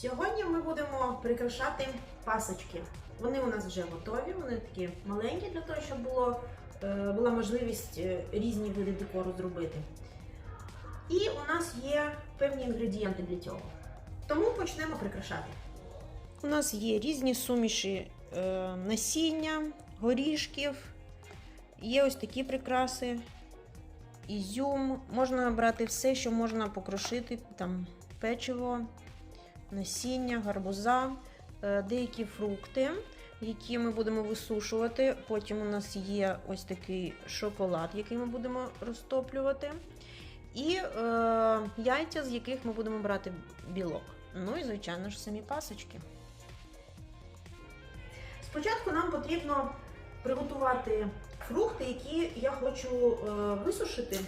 Сьогодні ми будемо прикрашати пасочки. Вони у нас вже готові, вони такі маленькі для того, щоб було, е, була можливість е, різні види декору зробити. І у нас є певні інгредієнти для цього. Тому почнемо прикрашати. У нас є різні суміші е, насіння, горішків, є ось такі прикраси, ізюм. Можна брати все, що можна покрошити, там печиво, насіння, гарбуза, е, деякі фрукти, які ми будемо висушувати. Потім у нас є ось такий шоколад, який ми будемо розтоплювати. І е, яйця, з яких ми будемо брати білок. Ну і, звичайно ж, самі пасочки. Спочатку нам потрібно приготувати фрукти, які я хочу е, висушити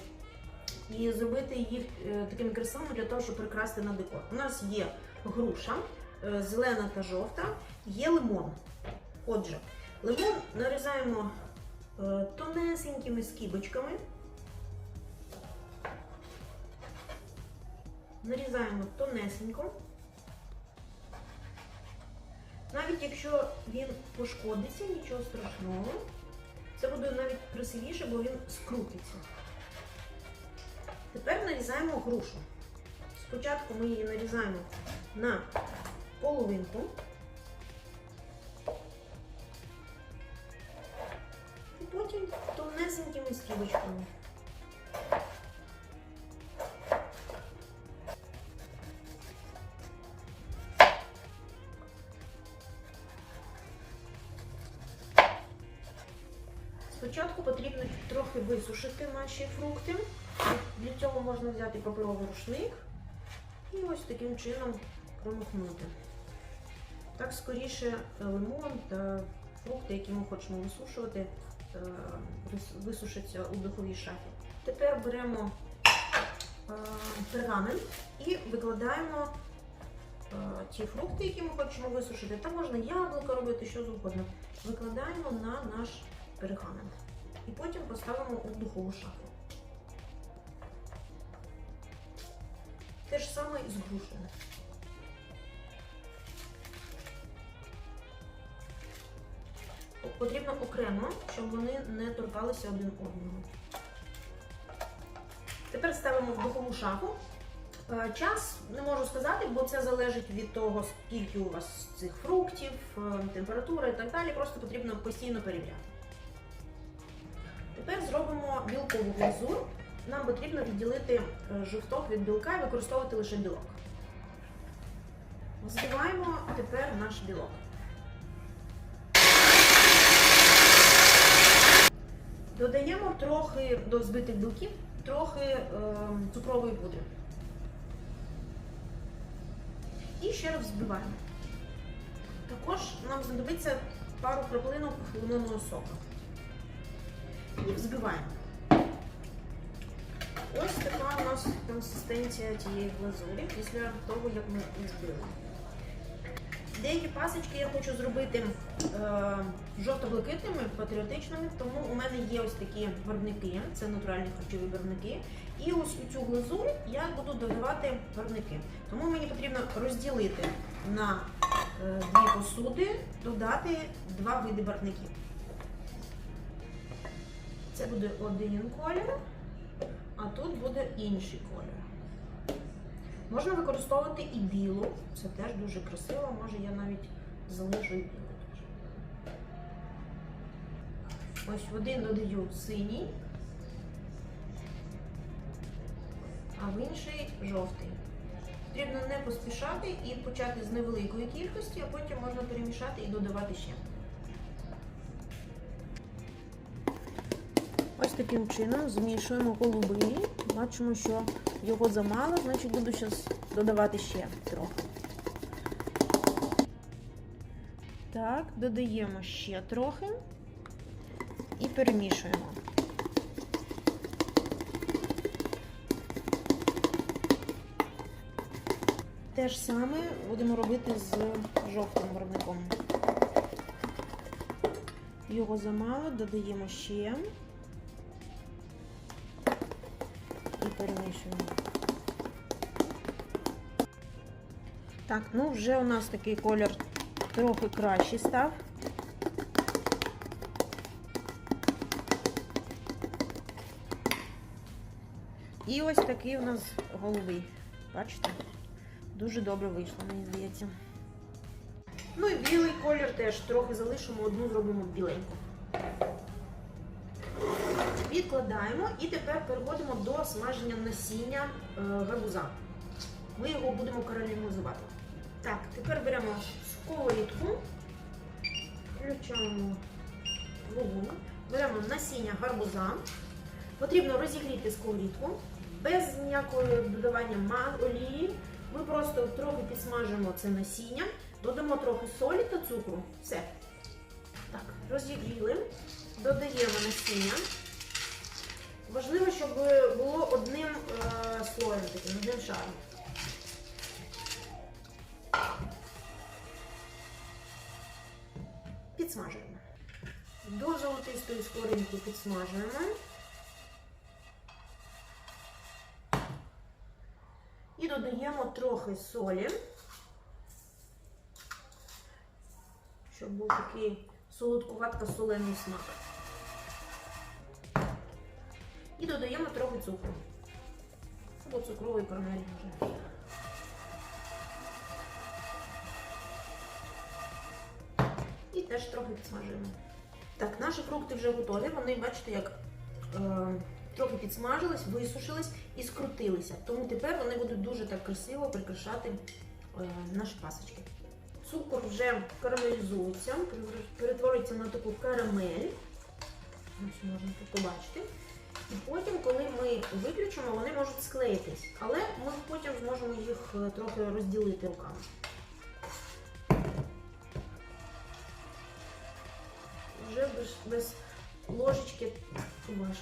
і зробити їх е, такими красивими для того, щоб прикрасти на декор. У нас є груша, е, зелена та жовта, є лимон. Отже, лимон нарізаємо е, тонесенькими скибочками. Нарізаємо тонесенько. Навіть якщо він пошкодиться, нічого страшного. Це буде навіть красивіше, бо він скрутиться. Тепер нарізаємо грушу. Спочатку ми її нарізаємо на половинку. І потім тонесенькими скибочками. Спочатку потрібно трохи висушити наші фрукти. Для цього можна взяти паперовий рушник і ось таким чином промахнути. Так скоріше лимон та фрукти, які ми хочемо висушувати, е, висушаться у духовій шафі. Тепер беремо е, пергамент і викладаємо е, ті фрукти, які ми хочемо висушити. Там можна яблука робити, що завгодно. Викладаємо на наш пергамент. І потім поставимо у духову шафу. Саме і з. Потрібно окремо, щоб вони не торкалися один одного. Тепер ставимо в духову шафу. Е, Час не можу сказати, бо це залежить від того, скільки у вас цих фруктів, е, температура і так далі. Просто потрібно постійно перевіряти. Тепер зробимо білкову глазур. Нам потрібно відділити е, жовток від білка і використовувати лише білок. Взбиваємо тепер наш білок. Додаємо трохи до збитих білків, трохи е, цукрової пудри. І ще раз взбиваємо. Також нам знадобиться пару краплинок лимонного соку. І взбиваємо. Ось така у нас консистенція цієї глазурі після того, як ми її збили. Деякі пасочки я хочу зробити е, жовто-блакитними, патріотичними, тому у мене є ось такі барвники, це натуральні харчові барвники. І ось у цю глазур я буду додавати барвники. Тому мені потрібно розділити на е, дві посуди, додати два види барвників. Це буде один колір, а тут буде інший колір. Можна використовувати і білу, це теж дуже красиво, може я навіть залишу і білу. Ось в один додаю синій, а в інший жовтий. Потрібно не поспішати і почати з невеликої кількості, а потім можна перемішати і додавати ще. Таким чином змішуємо голубий. Бачимо, що його замало, значить буду зараз додавати ще трохи. Так, додаємо ще трохи і перемішуємо. Те ж саме будемо робити з жовтим барвником. Його замало, додаємо ще. І перемішуємо. Так, ну вже у нас такий колір трохи кращий став. І ось такий у нас головий. Бачите? Дуже добре вийшло, мені здається. Ну і білий колір теж трохи залишимо, одну зробимо біленьку. Відкладаємо і тепер переходимо до смаження насіння е, гарбуза. Ми його будемо карамелізувати. Так, тепер беремо сковорідку, включаємо вогонь, беремо насіння гарбуза. Потрібно розігріти сковорідку без ніякого додавання олії. Ми просто трохи підсмажимо це насіння, додамо трохи солі та цукру. Все. Так, розігріли, додаємо насіння. Важливо, щоб було одним е, слоєм, таким, одним шаром. Підсмажуємо. До золотистої скоринки підсмажуємо. І додаємо трохи солі, щоб був такий солодкуватко-солений смак. Додаємо трохи цукру. Або цукрової карамелі вже. І теж трохи підсмажуємо. Так, наші фрукти вже готові. Вони, бачите, як е, трохи підсмажились, висушились і скрутилися. Тому тепер вони будуть дуже так красиво прикрашати е, наші пасочки. Цукор вже карамелізується, перетворюється на таку карамель. Ось можна побачити. Потім, коли ми виключимо, вони можуть склеїтись. Але ми потім зможемо їх е, трохи розділити руками. Вже без, без ложечки важко.